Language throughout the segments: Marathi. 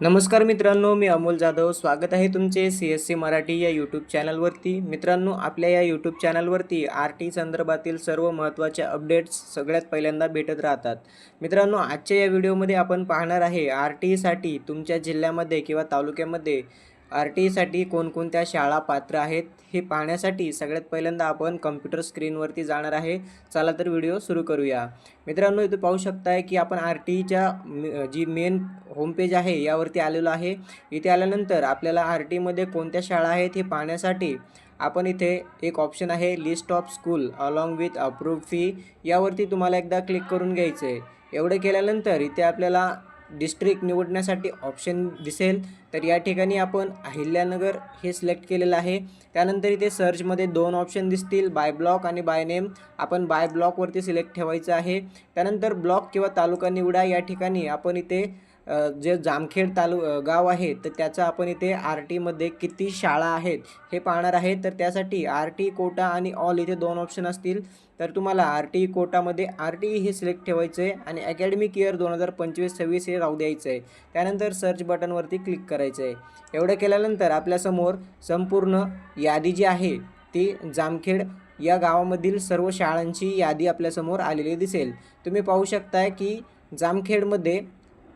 नमस्कार मित्रांनो मी अमोल जाधव. स्वागत आहे तुमचे सी एस सी मराठी या यूट्यूब चॅनलवरती मित्रांनो आपल्या या यूट्यूब चॅनलवरती आर टी संदर्भातील सर्व महत्त्वाचे अपडेट्स सगळ्यात पहिल्यांदा भेटत राहतात. मित्रांनो आजच्या या व्हिडिओमध्ये आपण पाहणार आहे आर टीसाठी तुमच्या जिल्ह्यामध्ये किंवा तालुक्यामध्ये आर टीसाठी कोणकोणत्या शाळा पात्र आहेत हे पाहण्यासाठी सगळ्यात पहिल्यांदा आपण कम्प्युटर स्क्रीनवरती जाणार आहे. चला तर व्हिडिओ सुरू करूया. मित्रांनो इथं पाहू शकताय की आपण आर टीच्या जी मेन होमपेज आहे यावरती आलेलो आहे. इथे आल्यानंतर आपल्याला आर टीमध्ये कोणत्या शाळा आहेत हे पाहण्यासाठी आपण इथे एक ऑप्शन आहे list of school along with approved fee यावरती तुम्हाला एकदा क्लिक करून घ्यायचं आहे एवढं केल्यानंतर इथे आपल्याला डिस्ट्रिक्ट निवडण्यासाठी ऑप्शन दिसेल. तर या ठिकाणी आपण अहिल्यानगर हे सिलेक्ट केलेलं आहे. त्यानंतर इथे सर्चमध्ये दोन ऑप्शन दिसतील बाय ब्लॉक आणि बाय नेम आपण बाय ब्लॉकवरती सिलेक्ट ठेवायचं आहे. त्यानंतर ब्लॉक किंवा तालुका निवडा. या ठिकाणी आपण इथे जे जामखेड तालु गाव आहे तर त्याचं आपण इथे आर टीमध्ये किती शाळा आहेत हे पाहणार आहे. तर त्यासाठी आर टी कोटा आणि ऑल इथे दोन ऑप्शन असतील. तर तुम्हाला आर टी कोटामध्ये आर टी हे सिलेक्ट ठेवायचं आहे आणि अकॅडमिक इयर दोन हजार पंचवीस सव्वीस हे राहू द्यायचं आहे त्यानंतर सर्च बटनवरती क्लिक करायचं आहे एवढं केल्यानंतर आपल्यासमोर संपूर्ण यादी जी आहे ती जामखेड या गावामधील सर्व शाळांची यादी आपल्यासमोर आलेली दिसेल. तुम्ही पाहू शकताय की जामखेडमध्ये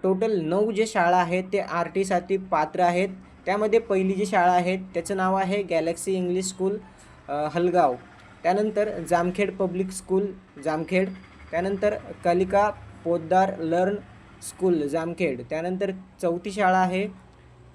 टोटल नऊ जे शाळा आहेत ते आर टीसाठी पात्र आहेत. त्यामध्ये पहिली जी शाळा आहे त्याचं नाव आहे गॅलेक्सी इंग्लिश स्कूल हलगाव. त्यानंतर जामखेड पब्लिक स्कूल जामखेड. त्यानंतर कलिका पोद्दार लर्न स्कूल जामखेड. त्यानंतर चौथी शाळा आहे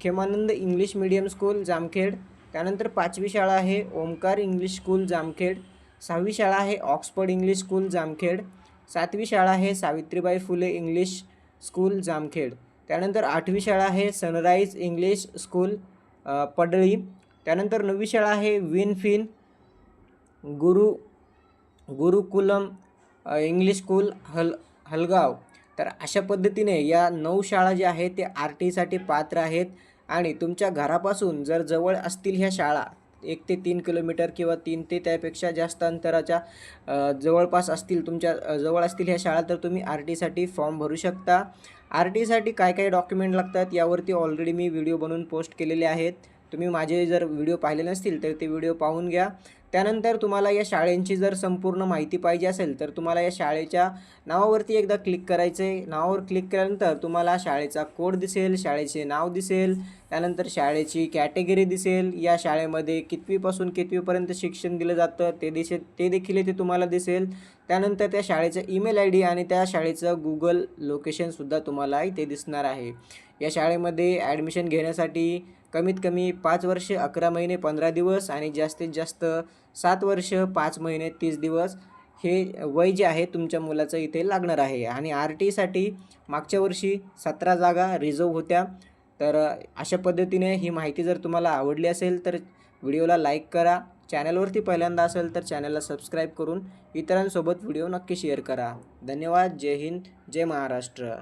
Khemanand English medium school Jamkhed. त्यानंतर पाचवी शाळा आहे ओमकार इंग्लिश स्कूल जामखेड. सहावी शाळा आहे ऑक्सफर्ड इंग्लिश स्कूल जामखेड. सातवी शाळा आहे सावित्रीबाई फुले इंग्लिश स्कूल जामखेड. त्यानंतर आठवी शाळा आहे सनराईज इंग्लिश स्कूल पडळी. त्यानंतर नववी शाळा आहे विनफिन गुरु गुरुकुलम इंग्लिश स्कूल हल हलगाव. तर अशा पद्धतीने या नऊ शाळा ज्या आहेत ते आर टीसाठी पात्र आहेत. आणि तुमच्या घरापासून जर जवळ असतील ह्या शाळा एक ते तीन किलोमीटर किंवा तीन ते त्यापेक्षा जास्त अंतराच्या जवळपास असतील तुमच्या जवळ असतील ह्या शाळा तर तुम्ही आर टीसाठी फॉर्म भरू शकता. आर टीसाठी काय काय डॉक्युमेंट लागतात यावरती ऑलरेडी मी व्हिडिओ बनवून पोस्ट केलेले आहेत. तुम्ही माझे जर व्हिडिओ पाहिले नसतील तर ते व्हिडिओ पाहून घ्या. त्यानंतर तुम्हाला या शाळेंची जर संपूर्ण माहिती पाहिजे असेल तर तुम्हाला या शाळेच्या नावावरती एकदा क्लिक करायचं आहे नावावर क्लिक केल्यानंतर तुम्हाला शाळेचा कोड दिसेल शाळेचे नाव दिसेल त्यानंतर शाळेची कॅटेगरी दिसेल. या शाळेमध्ये कितवीपासून कितवीपर्यंत शिक्षण दिलं जातं ते दिसे ते देखील येथे तुम्हाला दिसेल. त्यानंतर त्या शाळेचं ईमेल आय डी आणि त्या शाळेचं गुगल लोकेशनसुद्धा तुम्हाला इथे दिसणार आहे. या शाळेमध्ये ॲडमिशन घेण्यासाठी कमीत कमी पाच वर्ष अकरा महिने पंधरा दिवस आणि जास्तीत जास्त सात वर्ष पाच महिने तीस दिवस हे वय जे आहे तुमच्या मुलाचं इथे लागणार आहे. आणि आर टीसाठी मागच्या वर्षी सतरा जागा रिझर्व होत्या. तर अशा पद्धतीने ही माहिती जर तुम्हाला आवडली असेल तर व्हिडिओला लाईक करा. चॅनलवरती पहिल्यांदा असेल तर चॅनलला सबस्क्राईब करून इतरांसोबत व्हिडिओ नक्की शेअर करा. धन्यवाद. जय हिंद. जय महाराष्ट्र.